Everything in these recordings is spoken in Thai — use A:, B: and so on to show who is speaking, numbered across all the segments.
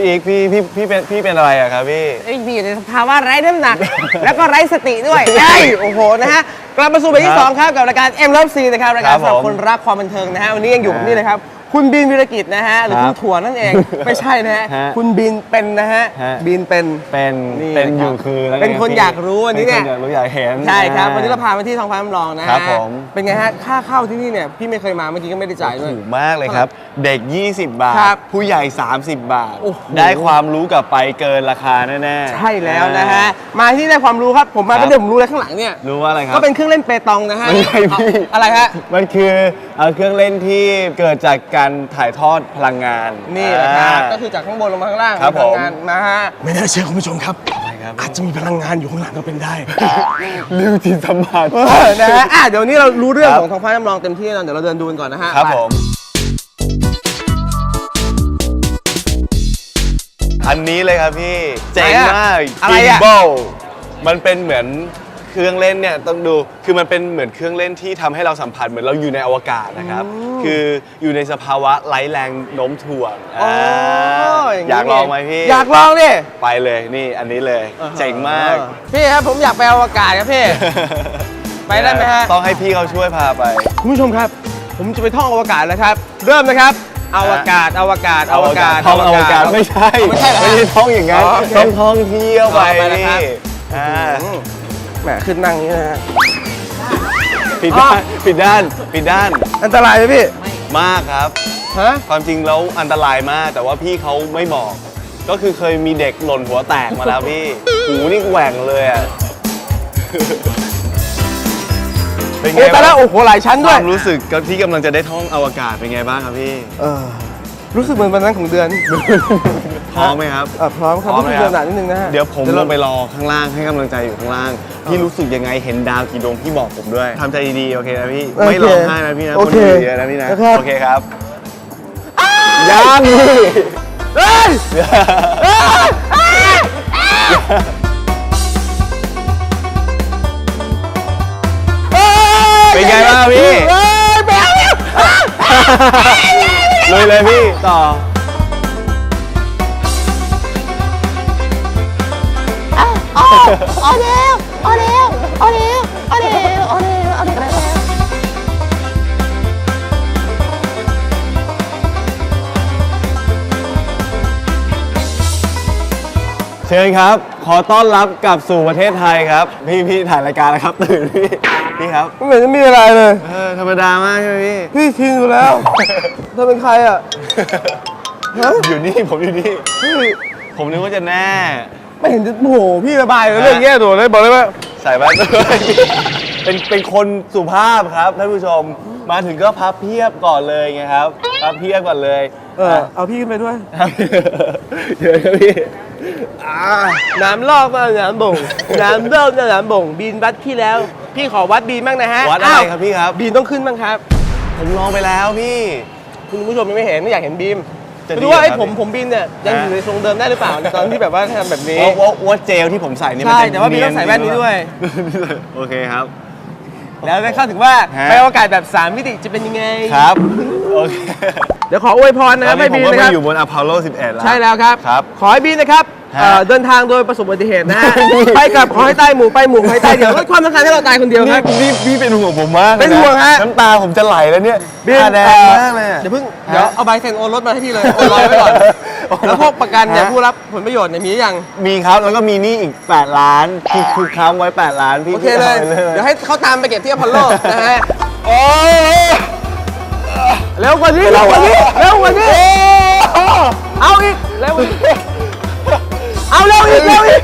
A: พี่อีกพี่พี่พี่เป็นพี่เป็นอะไรอะครับพี่
B: ไอ้พี่อยู่ในสภาวะไร้น้ำหนัก แล้วก็ไร้สติด้วยใช่โอ้โหนะฮะกลับมาสู่เบรกที่สองครับกับรายการ M Love C นะครับรายการ
A: ครับ
B: สำหรับ
A: ผม
B: คนรักความบันเทิงนะฮะวันนี้ยังอยู่กับ
A: ฮะ
B: นี่เลยครับ คุณบินวิรกิจนะฮะหรือ
A: ครั
B: คุ
A: บ
B: ณถั่วนั่นเอง ไม่ใช่นะฮะ
A: ฮะ
B: คุณบินเป็นนะฮะ
A: ฮะ
B: บินเป็น
A: เป็น
B: นี่
A: เป็น
B: นะครับ
A: อยู่คือแล้วไง
B: เป็นคน
A: พี่
B: อยากรู้วันนี้เนี่ย
A: ป็คอยากรู้อยากเห็น
B: ใช่ครับวันนี้
A: อ่
B: เราพามาที่ท้องฟ้าจำลองนะฮะ
A: ครับผม
B: เป็นไงฮะค่าเข้าที่นี่เนี่ยพี่ไม่เคยมาเมื่อกี้ก็ไม่ได้จ่ายด้วย
A: ถูกมากเลยครับ เด็ก 20 บาท
B: ครับ
A: ผู้ใหญ่ 30 บาท
B: โอ้โห
A: ได้ความรู้กลับไปเกินราคาแน่ๆ
B: ใช่แล้วนะฮะมาที่นี่ได้ความรู้ครับผมมา
A: ครับ
B: เป็นเดี๋ยวผมรู้เลยข้างหลังเนี่ย
A: รู้ว่าอะไรครับ
B: ก็เป็นเครื่องเล่นเปตองนะฮะ
A: ไม่ใช่พี่
B: อะไรฮะ
A: มันคือเอ่อเครื่องเล่นที่เกิดจากการถ่ายทอดพลังงาน
B: นี่แหละครับ
A: อ่า
B: ก็คือจากข้างบนลงมาข้างล่าง
A: ครับ
B: พลังงาน
A: ผม
B: มาฮะ
C: ไม่น่าเชื่อคุณผู้ชมครับ
A: อะไรครับ
C: อาจจะมีพลังงานอยู่ข้างหลังก็เป็นได้
A: ริวจิตสัมผัส
B: เออนะฮะอะเดี๋ยวนี้เรารู้เรื่อง
A: ครับ
B: ของท้องฟ้าจำลองเต็มที่แล้วเดี๋ยวเราเดินดูกันก่อนนะฮะ
A: ครับ
B: ไป
A: ผม อันนี้เลยครับพี่ เจ๋งมาก
B: อะไรอะ
A: Gimbal มันเป็นเหมือนเครื่องเล่นเนี่ยต้องดู คือมันเป็นเหมือนเครื่องเล่นที่ทำให้เราสัมผัสเหมือนเราอยู่ในอวกาศนะครับ คืออยู่ในสภาวะไร้แรงโน้มถ่วง
B: โอ้
A: อ่า
B: ย่างนี้
A: อยากลองไหมพี่
B: อยากลองดิ
A: ไปเลยนี่อันนี้เลย เจ๋งมาก
B: พี่ครับผมอยากไปอวกาศครับพี่ ไปได้ไหมฮะ
A: ต้องให้พี่เขาช่วยพาไป
B: คุณผู้ชมครับ ผมจะไปท่องอวกาศแล้วครับ เริ่มนะครับอวกาศอวกาศอวกาศ
A: ท่องอวกาศไม่ใช่
B: ไม่ใช่เหรอฮะ
A: ไม่ใช่ท่องอย่างนั้น
B: อ๋อโอเค
A: ต้องท่องเที่ยวไป
B: อ๋อไปแล้ว
A: นี่
B: ครับ
A: อ่า
B: อืมแหมขึ้นนั่งอย่างนี้นะฮะ
A: ผิด
B: อ๋อ
A: ด้านผิดด้านผิดด้าน
B: อันตรายไหมพี่
A: มากครับ
B: ฮะ
A: ความจริงแล้วอันตรายมาก แต่ว่าพี่เขาไม่บอก ก็คือเคยมีเด็กหล่นหัวแตกมาแล้วพี่ หูนี่แหว่งเลยอะเป็นไง
B: โอ้แต่แล้ว
A: บ้าง
B: โอ้โหหลายชั้น
A: ค
B: ด้วย
A: วามรู้สึกกับที่กำลังจะได้ท่องอวกาศเป็นไงบ้างครับพี่
B: เออ รู้สึกเหมือนวันนั้นของเดือน
A: พร้อมไหมครับ
B: อะพร้อมครับ
A: พร้อ
B: รู้
A: ม
B: สึก
A: ไหมครับ
B: เดือนหนานิดนึงนะฮะ
A: เดี๋ยวผม
B: รา
A: ลงไปรอข้างล่างให้กำลังใจอยู่ข้างล่าง พี่รู้สึกยังไงเห็นดาวกี่ดวงพี่บอกผมด้วยทำใจดีๆโอเคนะพี่
B: โอเค
A: ไม่ร้องไห้นะพี่นะ
B: โอเค
A: นดูเยอะนะพี่นะ
B: นะครับ
A: โอเคครับยังพี่
B: เฮ้ยเฮ้ย
A: เป็นไงบ้างพี่
B: เฮ้ยไปเอาเนี่ย
A: ลุยเลยพี่ ต่อ
D: อ๋ออ๋อเร็วอ๋อเร็วอ๋อเร็วอ๋อเร็วอ๋อเร็วอ๋อเร็วเร็ว
A: เชิญครับ ขอต้อนรับกลับสู่ประเทศไทยครับ พี่พี่ถ่ายรายการแล้วครับ ตื่นพี่ พี่ครับ
B: ไม่เห็นจะมีอะไรเลย
A: เออธรรมดามากใช่ไหมพี่
B: พี่ชินอยู่แล้ว เธอเป็นใครอะ ฮะ
A: อยู่นี่ผมอยู่นี่
B: พี่
A: ผมนึกว่าจะแน่
B: ไม่เห็นจะโอ้โหพี่ระบายเลยเรื่องแย่ตัวเลยบอกเลยว่า
A: ใส่แว่นด้วยเป็นเป็นคนสุภาพครับท่านผู้ชม มาถึงก็พับเพียบก่อนเลยไงครับ พับเพียบก่อนเลย
B: เออ เอาพี่ขึ้นไปด้วย
A: ครับเดี๋ยวครับพี่อ่า
B: น้ำลอกมาน้ำบ่ง น้ำเริ่มจะน้ำบ่ง บินวัดพี่แล้ว พี่ขอวัดบินบ้างนะฮะ
A: วัดอะไร
B: อ้าว
A: ครับพี่ครับ
B: บินต้องขึ้นบ้างครับ
A: ผมลองไปแล้วพี่
B: คุณผู้ชมยังไม่เห็นไม่อยากเห็นบีม
A: จะ
B: ไม่รู้ว่าไอ้
A: ดีเหรอครับ
B: ผมผมบินเนี่ยยังอยู่
A: ฮะ
B: ในทรงเดิมได้หรือเปล่าตอนที่แบบว่าทำแบบนี้
A: ว่าว่าว่าเจลที่ผมใส่นี่มัน
B: ใช่
A: จะ
B: แต่ว่าพี่ต้องใส่แว่นนี้ด้วย
A: โอเคครับ
B: แล้วได้เข้าถึงว่า
A: ฮะ
B: ไปอวกาศแบบ 3 มิติจะเป็นยังไง
A: ครับโอเค
B: เดี๋ยวขออวยพร
A: ต
B: นะ
A: อน
B: ให้
A: นี้ผม
B: บีม
A: ก็
B: นะค
A: มา
B: รับ
A: อยู่บนอพอลโล 11 แล้ว
B: ใช่แล้วครับ
A: ครับ
B: ขอให้บีมนะครับ
A: ฮะ
B: เอ่อเดินทางโดยประสบอุบัติเหตุนะฮะ ไปกับขอให้ใต้หมู่ไปหมู่ขอให้ใต้เดียวลดความสำคัญให้เราตายคนเดียวค
A: นี่
B: รับ
A: นี่พี่เป็นห่วงผมมากลยะ
B: เป็นห่วงฮะ
A: น้ำตาผมจะไหลแล้วเนี่ย
B: บีม
A: ตาแดง
B: เอ่อ
A: มากเลยอะ
B: เดี๋ยวเพิ่งเดี๋ยวเอาใบเซ็นโอนรถมาให้พี่เลยโอนรอยไว้ก่อนแล้วพวกประกันเนี่ย
A: ฮะ
B: ผู้รับผลประโยชน์เนี่ยมีหรือยัง
A: มีครับแล้วก็มีหนี่อีก 8 ล้านที่คือค้ำไว้ 8 ล้านพี่
B: โอเคเลย
A: อาไป
B: เดี๋ยวให้เขาตามไปเก็บที่อพอลโลนะฮะ
A: โอ้ย
B: เร็วกว่านี้เร็วกว่านี้เร็วกว่านี้เอาอีกเร็วกว่านี้ เอาเร็วอีกเร็วอีก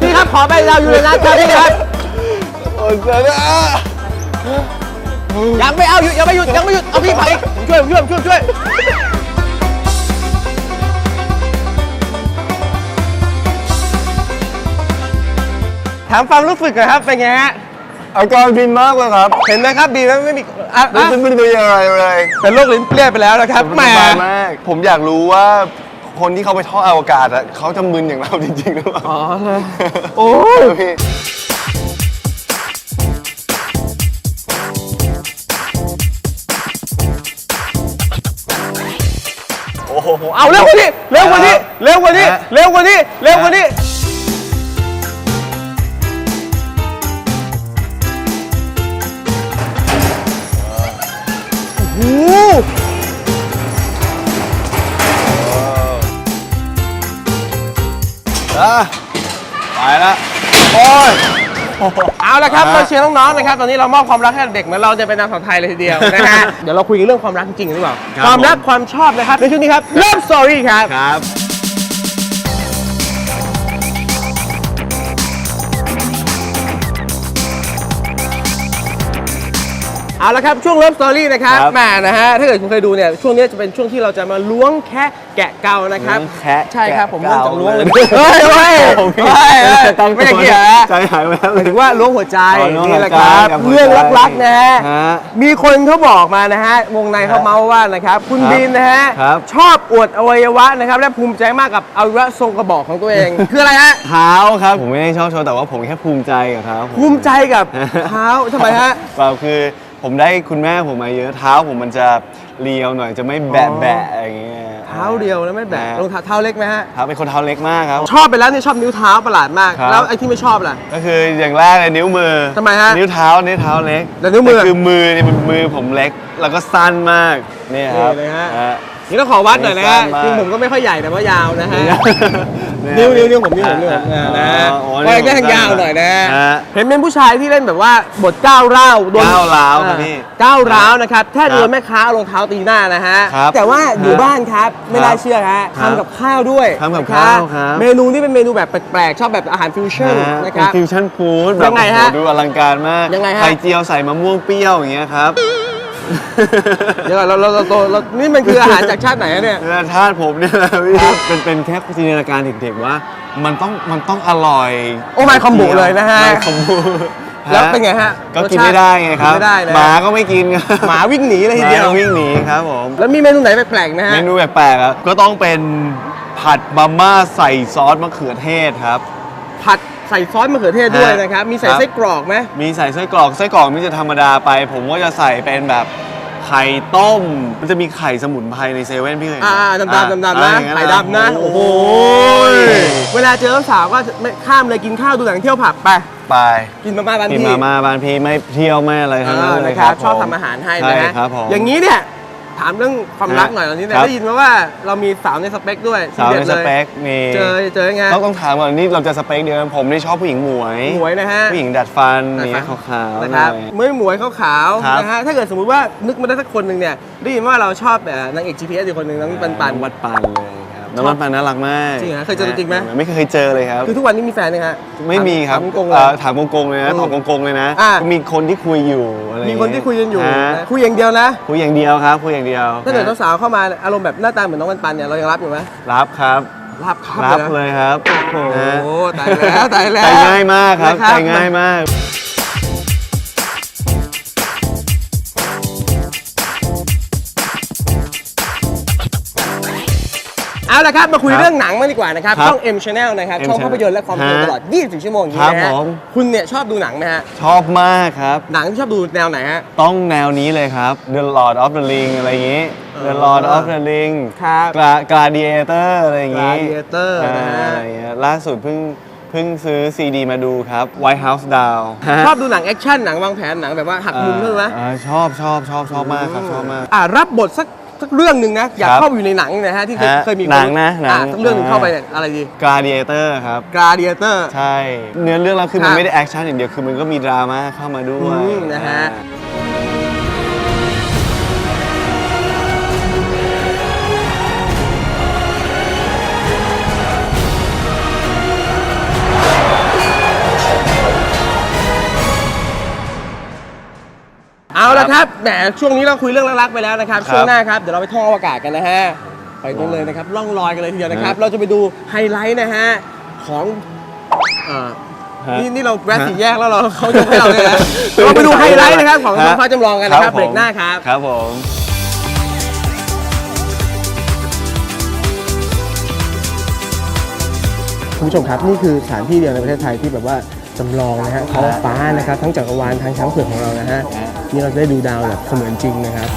B: พี่ครับขอใบเราอยู่ในนั้นครับพี่ครับ
A: โอ้ยเจ๋งอะ
B: ยังไม่เอาหยุดยังไม่หยุดยังไม่หยุดเอาพี่ไปอีกผมช่วยผมช่วยผมช่วยผมช่วยถามความรู้สึกหน่อยครับเป็นไงฮะ
A: อาการบินมากเลยครับ
B: เห็นไหมครับดีไหมไม่มีอะ
A: ไม่
B: อะ
A: ไม่เป็นอะไรเลย
B: เป็นโรคลิ้นเปรี้ยไปแล้วนะครับแหม
A: สบายมาก ผมอยากรู้ว่า คนที่เขาไปท่องอวกาศอะเขาจะมึนอย่างเราจริงๆหรือเปล่า
B: อ๋อเลยโอ้ย
A: พี่โอ้โห
B: โหเอาเร็วกว่านี้เร็วกว่านี้เร็วกว่านี้
A: ฮะ
B: เร็วกว่านี้เร็วกว่านี้ เอาละครับ
A: ฮะ
B: เราเชียร์น้องๆนะครับตอนนี้เรามอบความรักให้เด็กเหมือนเราจะเป็นนางสาวไทยเลยทีเดียวนะฮะเดี๋ยวเราคุยกันเรื่องความรักจริงๆหรือเปล่า
A: ครับ
B: ความรัก
A: ผม
B: ความชอบนะครับในช่วงนี้ครับ Love Story ครับ
A: ครับ
B: เอาละครับช่วงเริ่มสตอรี่นะครับ
A: ครับ
B: แหมนะฮะถ้าเกิดคุณเคยดูเนี่ยช่วงนี้จะเป็นช่วงที่เราจะมาล้วงแคะแกะเกานะครับ
A: ล้วงแคะ
B: ใช่ครับผม
A: แกะ
B: เริ่ม
A: เกา
B: จากล้วงเลย
A: เลย
B: เฮ้ยเฮ้ย
A: ผม
B: เฮ้ยเฮ้ย
A: ตั้ง
B: ไม่ได้
A: ตัว
B: เกี่ยวนะ
A: ใจหายแวบ
B: หมายถึงว่าล้วงหัวใจ
A: อ๋อล้วงหัวใจ
B: นี่แหละครับ
A: กับหัวใจ
B: เรื่องรักๆนะฮะ
A: ฮะ
B: มีคนเขาบอกมานะฮะวงในเขาเมาส์ว่านะครับคุณ
A: ครับ
B: บีนนะฮะ
A: ครับ
B: ชอบอวดอวัยวะนะครับและภูมิใจมากกับอวัยวะทรงกระบอกของตัวเอง คืออะไรฮะ
A: เท้าครับผมไม่ได้ชอบโชว์แต่ว่าผมแค่ภูมิใจกับเท้าผม
B: ภูมิใจกับเท้าทำไมฮะ
A: เปล่าคือ ผมได้คุณแม่ผมมาเยอะเท้าผมมันจะเรียวหน่อยจะไม่แบะแบะอะไรอย่างเงี้ย
B: เท้าเดียวแล้วไม่แบกรองเท้าเท้าเล็กไหมฮะ
A: เท้าเป็นคนเท้าเล็กมากครับ
B: ชอบไปแล้วนี่ชอบนิ้วเท้าประหลาดมาก
A: ครับ
B: แล้วไอ้ที่ไม่ชอบล่ะ
A: ก็คืออย่างแรกเลยนิ้วมือ
B: ทำไมฮะ
A: นิ้วเท้านิ้วเท้าเล็ก
B: แล้วนิ้วมือ
A: คือมือเนี่ยมันมือผมเล็กแล้วก็สั้นมากเนี่ยครับ
B: นี่เลยฮะ
A: ฮะ
B: นี่ต้องขอวัดหน่อยนะฮะ
A: สั้นมาก
B: จริงผมก็ไม่ค่อยใหญ่แต่ว่ายาวนะฮะ
A: เย
B: นิ้วนิ้วนิ้วผมนิ้วผมนิ้วผม
A: อ่า
B: นะฮะ
A: อ๋อ
B: ก็
A: นิ้ว
B: แค่ยาวหน่อยนะ
A: ฮะ
B: เห็นเป็นผู้ชายที่เล่นแบบว่าบทก้าวร้าวโดน
A: ก้าวร้าวครับพี่
B: ก้าวร้าวนะครับแค่
A: ครับ
B: โดนแม่ค้าเอารองเท้าตีหน้านะฮะ
A: ครับ
B: แต่ว่าอยู่
A: ครับ
B: บ้านครับไม่น่าเชื่อฮะ
A: ครับ
B: ทำกับข้าวด้วย
A: ทำกับข้าว
B: นะครับ เมนูที่เป็นเมนูแบบแปลกๆ ชอบแบบอาหารฟิวชั่นนะครับ
A: ฟิวชั่นฟู้ด
B: ยังไงฮะ
A: ดูอลังการมาก
B: ยังไงฮะ
A: ไข่เจียวใส่มะม่วงเปรี้ยวอย่างเงี้ยครับ
B: เดี๋ยวก่อนเราเราเราเราเรานี่มันคืออาหารจากชาติไหนอะเนี่ย
A: แล้วทาสผมเนี่ยแหละพี่เป็นเป็นแค่จินตนาการเด็กๆว่า มันต้องมันต้องอร่อย
B: โอ้ my combo เลยนะฮะ
A: ไม่คอมบู
B: แล้วเป็นไงฮะ
A: ก็
B: รส
A: กิน
B: ชาติ
A: ไม่ได้ไงครับ
B: กินไม่ได้นะ
A: หมาก็ไม่กินครับ
B: หมาวิ่งหนีเลยทีเดียว
A: หมาวิ่งหนีครับผม
B: แล้วมีเมนูไหนแปลกๆนะฮะ
A: เมนูแปลกๆอะก็ต้องเป็นผัดมาม่าใส่ซอสมะเขือเทศครับ
B: ผัด ใส่ซอสมะเขือเทศด้วย
A: ฮะ
B: นะครับ มีใส่
A: ครับ
B: ไส้กรอกไหม
A: มีใส่ไส้กรอกไส้กรอกไม่จะธรรมดาไป ผมก็จะใส่เป็นแบบไข่ต้ม มันจะมีไข่สมุนไพรในเซเว่นพี่เคยเห็น
B: อ่า
A: ไหม
B: ดำๆดำๆนะ
A: อ่าอย่าง
B: ไข่ดำนะ โอ้โห
A: ย
B: เวลาเจอสาวก็ไม่ข้ามเลยกินข้าวดูหนังเที่ยวผับไป
A: ไป
B: กินมาม่าบ้าน
A: กิน
B: พี่
A: มาม่าบ้านพี่ไม่เที่ยวไม่อะไรทั้งนั้น
B: เออ
A: เลย
B: นะ
A: ค
B: ค
A: รั
B: รั
A: บบ
B: ชอบ
A: ผม
B: ทำอาหารให้
A: ใช่
B: นะฮะ
A: ครับผม
B: อย่างนี้เนี่ย ถามเรื่องความรัก
A: ฮะ
B: หน่อยตอนนี้เนี่ย
A: ครับ
B: ได้ยินมาว่าเรามีสาวในสเปคด้วย
A: สาวใน
B: ที
A: ส
B: ด็ดลย
A: เปคมี
B: เจอเจอยังไง
A: ต้องต้องถามก่อนนี่เราจะสเปคเดียวกันผมนี่ชอบผู้หญิงหมวย
B: หมวยนะฮะ
A: ผู้หญิงดัดฟัน
B: ดัด
A: นี่
B: ฟัน
A: ขาวๆ
B: นะครับ
A: หน่อย
B: เมื่อหมวยขาวๆ
A: ครับ
B: นะฮะถ้าเกิดสมมุติว่านึกมาได้สักคนหนึ่งเนี่ยได้ยินว่าเราชอบเอ่อนางเอก GPS อยู่คนหนึ่งน้องปันปัน
A: องวัดปันเลยครับ น้องวัดปันน่ารักมาก
B: จริงเหรอเคยเจอตัวจริงไหม
A: ไม่เคยเจอเลยครับ
B: คือทุกวันนี้มีแฟนยังฮะ
A: ไม่มีครับ
B: ถามตรงๆเล
A: เอ่
B: ย
A: อถามโกงๆเลยนะ
B: อืม
A: ตอบโกงๆเลยนะ
B: อะ
A: มีคนที่คุยอยู่อะไร
B: มีคนที่คุยกันอยู่
A: ฮะ
B: นะคุยอย่างเดียวนะ
A: คุยอย่างเดียวครับ คุยอย่างเดียว
B: ถ้าเกิด
A: ฮะ
B: สาวๆเข้ามาอารมณ์แบบหน้าตาเหมือนน้องปันปันเนี่ยเรายังรับอยู่ไหม
A: รับครับ
B: รับครับ
A: รับ
B: เล
A: เลยยครับ
B: โอ้โห
A: ฮะ
B: ตายแล้วตายแล้ว
A: ใจง่ายมากครับ
B: นะครับ
A: ใจง่ายมาก
B: เอาละครับ มาคุย
A: ครับ
B: เรื่องหนังมางดีกว่านะครับ
A: ครับ
B: ช่อง M Channel นะครับ
A: M
B: ช่องภาพยนตร์และความบันเทิง
A: ฮะ
B: ตลอด 24 ชั่วโมงอย่าง
A: ครั
B: นี้
A: บ
B: นะฮะ
A: ผม
B: คุณเนี่ยชอบดูหนังไหมฮะ
A: ชอบมากครับ
B: หนังที่ชอบดูแนวไหนฮะ
A: ต้องแนวนี้เลยครับ The Lord of the Ring อะไรอย่างงี้ The
B: เออ
A: Lord of the Ring
B: ครับ
A: Gladiator อะไรอย่างงี้
B: Gladiator
A: อ่า
B: นะฮะ
A: อะไรอย่างเงี้ยล่าสุดเพิ่งเพิ่งซื้อซีดีมาดูครับ White House Down
B: ชอบดูหนังแอคชั่นหนังวางแผนหนังแบบว่าหักมุมใช่ไหม
A: อ่าชอบชอบชอบชอบมากครับชอบมาก
B: อ่ารับบทสัก สักเรื่องหนึ่งนะ อยาก
A: ครับ
B: เข้าไปอยู่ในหนังนะฮะที่เคย
A: ฮะ
B: เคยมีค
A: หนังนะหนัง
B: อ่าสักเรื่องหนึ่ง
A: อ่า
B: เข้าไปเนี่ยอะไรดี
A: Gladiator ครับ
B: Gladiator
A: ใช่ เนื้อเรื่องแล้วคือ
B: คนรับ
A: มัไม่ได้แอคชั่นอย่างเดียวคือมันก็มีดราม่าเข้ามาด้วย
B: อืมนะฮะเอา ครับแหมช่วงนี้เราคุยเรื่องรักๆไปแล้วนะครับ
A: ครับ
B: ช่วงหน้าครับเดี๋ยวเราไปท่องอวกาศกันนะฮะไปนู่นเลยนะครับล่องลอยกันเลยทีเดียวนะครับ
A: ฮะ
B: เราจะไปดูไฮไลท์นะฮะของเอ่อ
A: ฮะ
B: นี่นี่เราแวะ
A: ฮะ
B: สี่แยกแล้วเราเขายกให้เราเลยนะเราไปดูไฮไลท์นะครับของ
A: ฮะ
B: ท้องฟ้าจำลองกันนะครับ
A: ผม
B: เบรกหน้าครับ
A: ครับผม
B: คุณผู้ชมครับนี่คือสถานที่เดียวในประเทศไทยที่แบบว่า จำลองนะฮะท้องฟ้านะครับทั้งจักรวาลทางช้างเผือกของเรานะฮะนี่เราจะได้ดูดาวแบบเสมือนจริงนะครับ